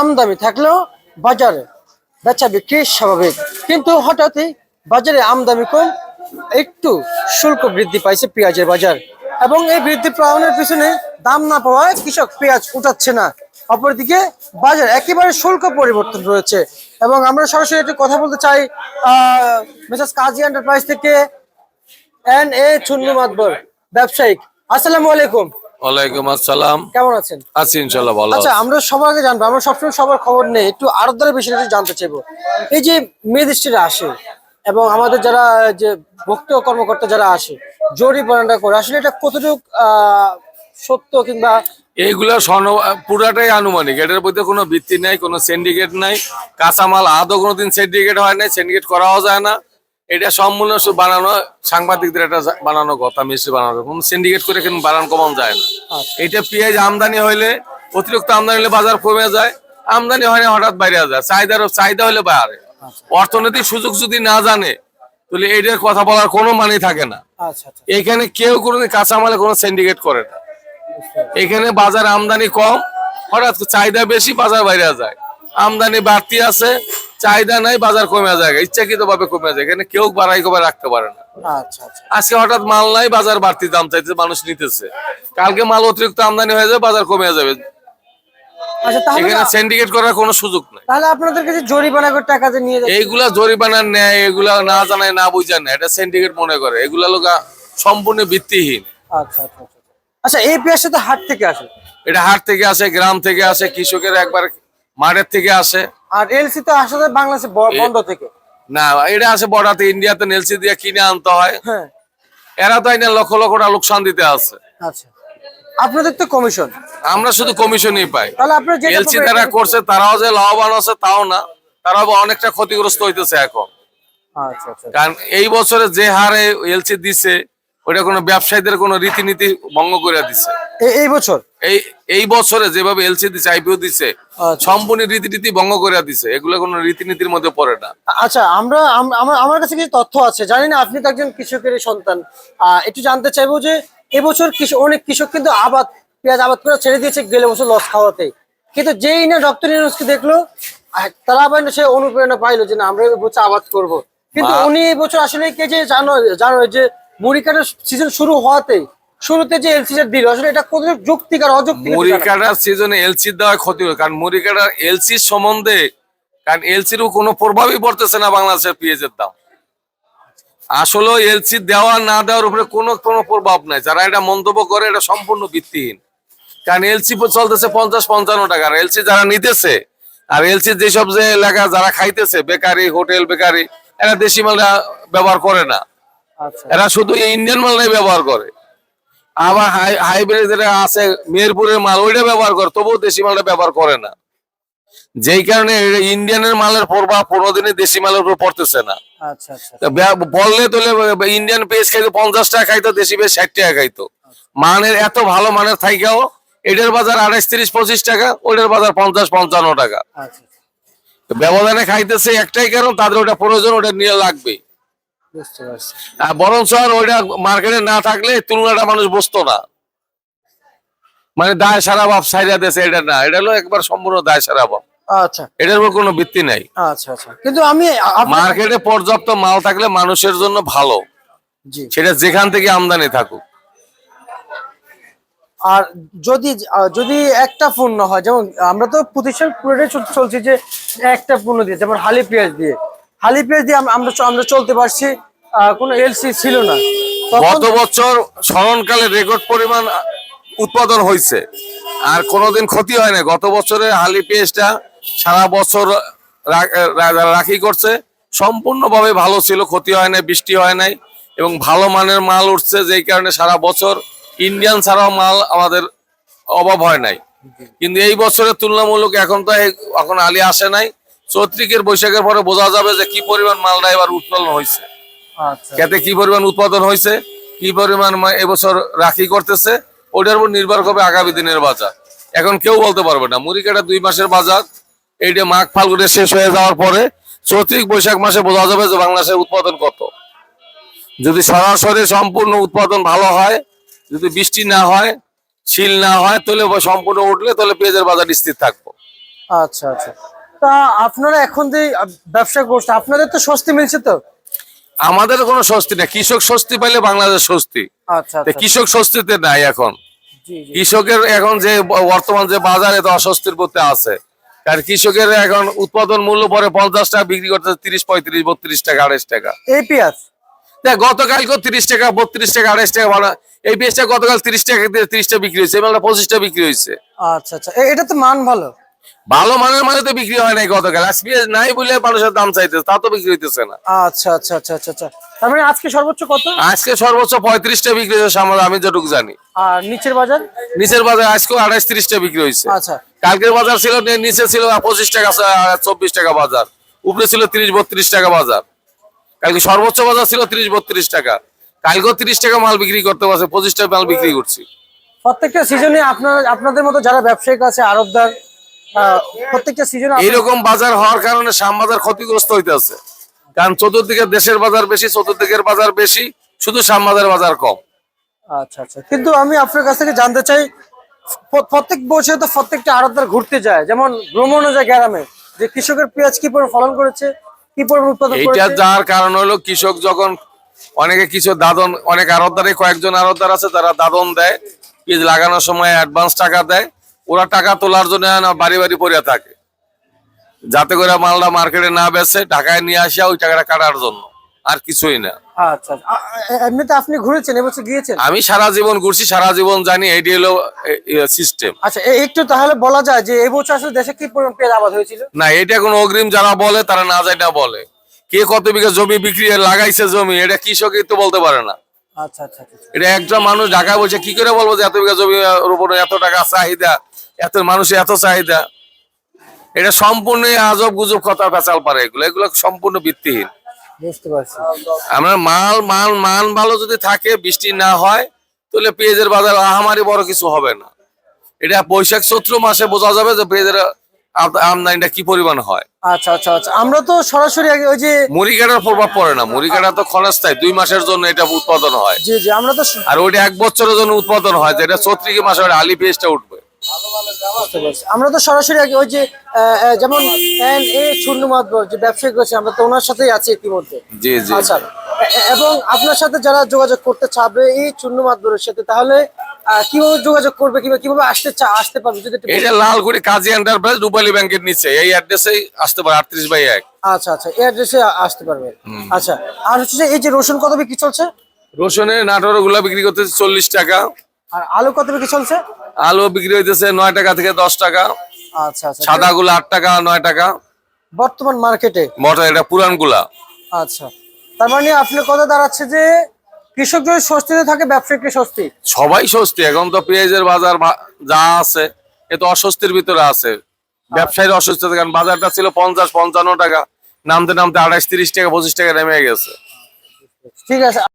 আমদামি থাকলেও বাজারে বেচা বিক্রি স্বাভাবিক। কিন্তু হঠাৎই বাজারে আমদামি কম, একটু শুল্ক বৃদ্ধি পাইছে পেঁয়াজের বাজার। এবং এই বৃদ্ধি পাওয়ানোর পিছনে দাম না পাওয়ায় কৃষক পেঁয়াজ উঠাচ্ছে না। অপরদিকে বাজার একেবারে শুল্ক পরিবর্তন রয়েছে। এবং আমরা সরাসরি একটু কথা বলতে চাই মেসাজ কাজী এন্টারপ্রাইজ থেকে এন এ মাতবর ব্যবসায়িক। আসসালামু আলাইকুম। ওয়ালাইকুম আসসালাম। কেমন আছেন? আছি ইনশাল্লাহ ভালো আচ্ছা আমরা সবার আগে জানব আমরা সবসময় সবার খবর নেই একটু বিষয়ে জানতে চাইব। এই যে আসে এবং আমাদের যারা যে ভক্ত কর্মকর্তা যারা আসে করে আসলে এটা কতটুকু সত্য কিংবা এইগুলা স্বর্ণ পুরাটাই আনুমানিক এটার মধ্যে কোনো ভিত্তি নাই কোনো সিন্ডিকেট নাই। কাঁচামাল আদৌ কোনোদিন সিন্ডিকেট হয় নাই সিন্ডিকেট করাও যায় না। এটা সম্পূর্ণ বানানো সাংবাদিকদের একটা বানানো কথা মিষ্টি বানানো কোনো সিন্ডিকেট করে কিন্তু বানানো কমানো যায় না। আচ্ছা। এটা পেঁয়াজ আমদানি হইলে অতিরিক্ত আমদানি হলে বাজার কমে যায় আমদানি হয় না হঠাৎ বাইরে যায়। চাহিদার চাহিদা হলে বাড়ে। অর্থনৈতিক সুযোগ যদি না জানে তাহলে এটার কথা বলার কোনো মানে থাকে না। আচ্ছা আচ্ছা। এখানে কেউ কোনোদিন কাঁচামালে কোনো সিন্ডিকেট করে না। এখানে বাজার আমদানি কম হঠাৎ চাহিদা বেশি বাজার বাইরে যায়। আমদানি বাড়তি আছে চাহিদা নাই বাজার কমে যায় ইচ্ছাকৃত ভাবে কমে যায় এখানে কেউ বাড়াই কমে রাখতে পারে না। আচ্ছা আচ্ছা। আজকে হঠাৎ মাল নাই বাজার বাড়তি দাম চাইতে মানুষ নিতেছে। কালকে মাল অতিরিক্ত আমদানি হয়ে যাবে বাজার কমে যাবে। আচ্ছা এখানে সিন্ডিকেট করার কোনো সুযোগ নাই। তাহলে আপনাদের কাছে জরিমানা করে টাকা দিয়ে নিয়ে এইগুলা জরিমানার নেয় এগুলা না জানায় না বুঝায় না এটা সিন্ডিকেট মনে করে। এগুলা লোক সম্পূর্ণ ভিত্তিহীন। আচ্ছা আচ্ছা আচ্ছা আচ্ছা। এই তো হাট থেকে আসে। এটা হাট থেকে আসে গ্রাম থেকে আসে কৃষকের একবার মাঠের থেকে আসে। আর এলসি তো আসলে বাংলাদেশে বন্ধ থেকে? না এটা আছে বর্ডারতে ইন্ডিয়াতে নেলসি দিয়ে কিনে আনতে হয়। হ্যাঁ। এরা তো এনে লক্ষ লক্ষ টাকা লোকসান দিতে আছে। আচ্ছা। আপনাদের তো কমিশন আমরা শুধু কমিশনই পাই। তাহলে আপনার এলসি যারা করছে তারাও যে লাভবান আছে তাও না। তারাও অনেকটা ক্ষতিগ্রস্ত হইতেছে এখন। আচ্ছা আচ্ছা। কারণ এই বছরে যে হারে এলসি দিছে ওটা কোনো ব্যবসায়ীদের কোনো রীতিনীতি ভঙ্গ করে দিছে। এই- বছর? এই এই বছরে যেভাবে এলসি দিছে আইপিও দিছে আচ্ছা। সম্পূর্ণ রীতিনীতি ভঙ্গ করে দিছে। এগুলো কোনো রীতিনীতির মধ্যে পড়ে না। আচ্ছা আমরা আমার কাছে কিছু তথ্য আছে। জানি না আপনি তো একজন কৃষকের সন্তান। একটু জানতে চাইব যে এবছর কৃষক অনেক কৃষক কিন্তু আবাদ পেঁয়াজ আবাদ করে ছেড়ে দিয়েছে গেলে বছর লস খাওয়াতে। কিন্তু যেই না ডক্টর ইউনুসকে দেখল তারা আবার সে অনুপ্রেরণা পাইলো যে না আমরা এবছর আবাদ করব। কিন্তু উনি এবছর আসলে কে যে জানো জানো যে মুড়ি কাটার সিজন শুরু হওয়াতে শুরুতে যে এলসি দিল আসলে এটা কত যুক্তিকার অযৌক্তিক মুড়ি কাটার সিজনে এলসি দেওয়া ক্ষতি হয় কারণ মুড়ি কাটার এলসির সম্বন্ধে কারণ এলসির কোনো প্রভাবই পড়তেছে না বাংলাদেশের পেঁয়াজের দাম। আসলে এলসি দেওয়া না দেওয়ার উপরে কোনো কোনো প্রভাব নাই। যারা এটা মন্তব্য করে এটা সম্পূর্ণ ভিত্তিহীন। কারণ এলসি চলতেছে পঞ্চাশ পঞ্চান্ন টাকা আর এলসি যারা নিতেছে আর এলসি যেসব যে এলাকা যারা খাইতেছে বেকারি হোটেল বেকারি এরা দেশি মালটা ব্যবহার করে না। আচ্ছা। এরা শুধু ইন্ডিয়ান মালটাই ব্যবহার করে। আবার হাইব্রিড যেটা আছে মেহেরপুরের মাল ওইটা ব্যবহার করে তবুও দেশি মালটা ব্যবহার করে না। যেই কারণে ইন্ডিয়ানের মালের প্রভাব কোনোদিনই দেশি মালের উপর পড়তেছে না। আচ্ছা আচ্ছা তো বললে তোলে ইন্ডিয়ান পেজ খাইতো পঞ্চাশ টাকা খাইতো দেশি পেজ ষাট টাকা খাইতো। মানের এত ভালো মানের থাইকাও এটার বাজার আড়াইশ তিরিশ পঁচিশ টাকা ওইটার বাজার পঞ্চাশ পঞ্চান্ন টাকা। আচ্ছা ব্যবধানে খাইতেছে একটাই কারণ তাদের ওটা প্রয়োজন ওটা নিয়ে লাগবে বরঞ্চ আর ওইটা মার্কেটে না থাকলে তুলনাটা মানুষ বসতো না। মানে দায় সারা বাপ সাইডা দেশে এটা না। এটা হলো একবার সম্পূর্ণ দায় সারা বাপ আচ্ছা। এটার উপর কোনো ভিত্তি নাই। আচ্ছা আচ্ছা। কিন্তু আমি মার্কেটে পর্যাপ্ত মাল থাকলে মানুষের জন্য ভালো। সেটা যেখান থেকে আমদানি থাকুক। আর যদি যদি একটা পণ্য হয় যেমন আমরা তো প্রতিষ্ঠান পুরোটাই চলছি যে একটা পণ্য দিয়ে যেমন হালি পেঁয়াজ দিয়ে। হালি পেঁয়াজ দিয়ে আমরা আমরা চলতে পারছি কোনো এলসি ছিল না। গত বছর স্মরণকালে রেকর্ড পরিমাণ উৎপাদন হয়েছে আর কোনোদিন ক্ষতি হয় না গত বছরে হালি পেঁয়াজটা সারা বছর রাখি করছে। সম্পূর্ণভাবে ভালো ছিল, ক্ষতি হয় নাই, বৃষ্টি হয় নাই এবং ভালো মানের মাল উঠছে, যেই কারণে সারা বছর ইন্ডিয়ান ছাড়াও মাল আমাদের অভাব হয় নাই। কিন্তু এই বছরের তুলনামূলক এখন তো এখন আলি আসে নাই। চৈত্রিকের বৈশাখের পরে বোঝা যাবে যে কি পরিমাণ মালটা এবার উৎপাদন হয়েছে খেতে কি পরিমাণ উৎপাদন হয়েছে? কি পরিমাণ এবছর রাখি করতেছে? ওটার উপর নির্ভর করবে আগামী দিনের বাজার। এখন কেউ বলতে পারবে না। মুড়ি কাটা দুই মাসের বাজার। এইটা মাঘ ফাল্গুনে শেষ হয়ে যাওয়ার পরে চৈত্রিক বৈশাখ মাসে বোঝা যাবে যে বাংলাদেশের উৎপাদন কত। যদি সরাসরি সম্পূর্ণ উৎপাদন ভালো হয় যদি বৃষ্টি না হয় শিল না হয় তাহলে সম্পূর্ণ উঠলে তাহলে পেঁয়াজের বাজার স্থির থাকব। আচ্ছা আচ্ছা। তা আপনারা এখন যে ব্যবসা করছেন আপনাদের তো স্বস্তি মিলছে তো? আমাদের কোনো স্বস্তি না কৃষক স্বস্তি পাইলে বাংলাদেশ স্বস্তি। আচ্ছা আচ্ছা। কৃষক স্বস্তিতে নাই এখন। কৃষকের এখন যে বর্তমান যে বাজারে তো অস্বস্তির মধ্যে আছে। কারণ কৃষকের এখন উৎপাদন মূল্য পরে পঞ্চাশ টাকা বিক্রি করতে তিরিশ পঁয়ত্রিশ বত্রিশ টাকা আড়াইশ টাকা। এই পেঁয়াজ? গতকালকে তিরিশ টাকা বত্রিশ টাকা আড়াইশ টাকা বাড়া এই পেঁয়াজটা গতকাল তিরিশ টাকা দিয়ে তিরিশটা বিক্রি হয়েছে এবার পঁচিশটা বিক্রি হয়েছে। আচ্ছা আচ্ছা। এটা তো মান ভালো। ভালো মানের মানে তো বিক্রি হয় নাই গতকাল। আজ পেঁয়াজ নাই বলে মানুষের দাম চাইতেছে তা তো বিক্রি হইতেছে না। আচ্ছা আচ্ছা আচ্ছা আচ্ছা আচ্ছা। তার মানে আজকে সর্বোচ্চ কত? আজকে সর্বোচ্চ পঁয়ত্রিশটা বিক্রি হয়েছে আমার আমি যেটুকু জানি। আর নিচের বাজার? নিচের বাজার আজকেও আড়াইশ তিরিশটা বিক্রি হয়েছে। আচ্ছা। কালকের বাজার ছিল নিচে ছিল পঁচিশ টাকা চব্বিশ টাকা বাজার। উপরে ছিল তিরিশ বত্রিশ টাকা বাজার। কালকে সর্বোচ্চ বাজার ছিল তিরিশ বত্রিশ টাকা। কালকেও তিরিশ টাকা মাল বিক্রি করতে পারছে পঁচিশ টাকা মাল বিক্রি করছি। প্রত্যেকটা সিজনে আপনার আপনাদের মতো যারা ব্যবসায়িক আছে আরবদার প্রত্যেকটা সিজনে এইরকম বাজার হওয়ার কারণে শ্যামবাজার ক্ষতিগ্রস্ত হইতেছে। কারণ চতুর্দিকে দেশের বাজার বেশি চতুর্দিকের বাজার বেশি শুধু শ্যামবাজার বাজার কম। আচ্ছা আচ্ছা। কিন্তু আমি আপনার কাছ থেকে জানতে চাই প্রত্যেক বছর তো প্রত্যেকটা আড়তদার ঘুরতে যায়। যেমন ভ্রমণে যায় গ্রামে। যে কৃষকের পেঁয়াজ কি পরিমাণ ফলন করেছে? কি পরিমাণ উৎপাদন এইটা যার কারণ হলো কৃষক যখন অনেকে কিছু দাদন অনেক আড়তদারে কয়েকজন আড়তদার আছে তারা দাদন দেয় বীজ লাগানোর সময় অ্যাডভান্স টাকা দেয়। ওরা টাকা তোলার জন্য বাড়ি বাড়ি পড়ে থাকে। যাতে করে মালটা মার্কেটে না বেচে টাকায় নিয়ে আসা ওই টাকাটা কাটার জন্য। আর কিছুই না। আচ্ছা আচ্ছা। আ- আ- এমনিতে আপনি ঘুরেছেন এবছর গিয়েছেন? আমি সারা জীবন ঘুরছি সারা জীবন জানি এটি হলো সিস্টেম। আচ্ছা একটু তাহলে বলা যায় যে এবছর আসলে দেশে কি পরিমাণ পেঁয়াজ আবাদ হয়েছিল? না এটা কোনো অগ্রিম যারা বলে তারা না যায় না বলে। কে কত বিঘা জমি বিক্রি লাগাইছে জমি এটা কৃষকই তো বলতে পারে না। আচ্ছা আচ্ছা এটা একজন মানুষ ঢাকায় বসে কি করে বলব যে এত বিঘা জমি উপরে এত টাকা চাহিদা? এত মানুষের এত চাহিদা। এটা সম্পূর্ণ আজব গুজব কথা পেঁচাল পারে এগুলো। এগুলো সম্পূর্ণ ভিত্তিহীন। বুঝতে পারছি। আমরা মাল মাল মান ভালো যদি থাকে বৃষ্টি না হয় তাহলে পেঁয়াজের বাজার আহামারি বড় কিছু হবে না। এটা বৈশাখ চৈত্র মাসে বোঝা যাবে যে পেঁয়াজের আমদানিটা কি পরিমাণ হয়। আচ্ছা আচ্ছা আচ্ছা। আমরা তো সরাসরি ওই যে মুড়ি কাটার প্রভাব পড়ে না। মুড়ি কাটা তো ক্ষণস্থায়ী দুই মাসের জন্য এটা উৎপাদন হয়। জি জি আমরা তো আর ওইটা এক বছরের জন্য উৎপাদন হয় যেটা চৈত্রিকে মাসে আলি পেঁয়াজটা উঠবে। আমরা তো সরাসরি আগে ওই যে যেমন এন এ যে ব্যবসায়িক রয়েছে আমরা তো ওনার সাথেই আছি ইতিমধ্যে। জি জি আচ্ছা এবং আপনার সাথে যারা যোগাযোগ করতে চাবে এই চূর্ণ মাতবরের সাথে তাহলে কীভাবে যোগাযোগ করবে কিংবা কীভাবে আসতে চা আসতে পারবে যদি এটা লালগুড়ি কাজী এন্টারপ্রাইজ রূপালী ব্যাংকের নিচে। এই অ্যাড্রেসেই আসতে পারে আটত্রিশ বাই এক। আচ্ছা আচ্ছা এই অ্যাড্রেসে আসতে পারবে। আচ্ছা আর হচ্ছে এই যে রসুন কত বিক্রি চলছে? রসুনের নাটোরগুলা বিক্রি করতেছে চল্লিশ টাকা। আর আলু কত বিক্রি চলছে? আলু বিক্রি হইতেছে নয় টাকা থেকে দশ টাকা। আচ্ছা আচ্ছা। সাদা গুলা আট টাকা নয় টাকা। বর্তমান মার্কেটে? এটা পুরানগুলা আচ্ছা। তার মানে আপনার কথা দাঁড়াচ্ছে যে কৃষক যদি স্বস্তিতে থাকে ব্যবসায়িককে স্বস্তি? সবাই স্বস্তি। এখন তো পেঁয়াজের বাজার যা আছে এ তো অস্বস্তির ভিতরে আছে। ব্যবসায়ীর অস্বস্তি কারণ বাজারটা ছিল পঞ্চাশ পঞ্চান্ন টাকা। নামতে নামতে আঠাশ তিরিশ টাকা পঁচিশ টাকা নেমে গেছে। ঠিক আছে।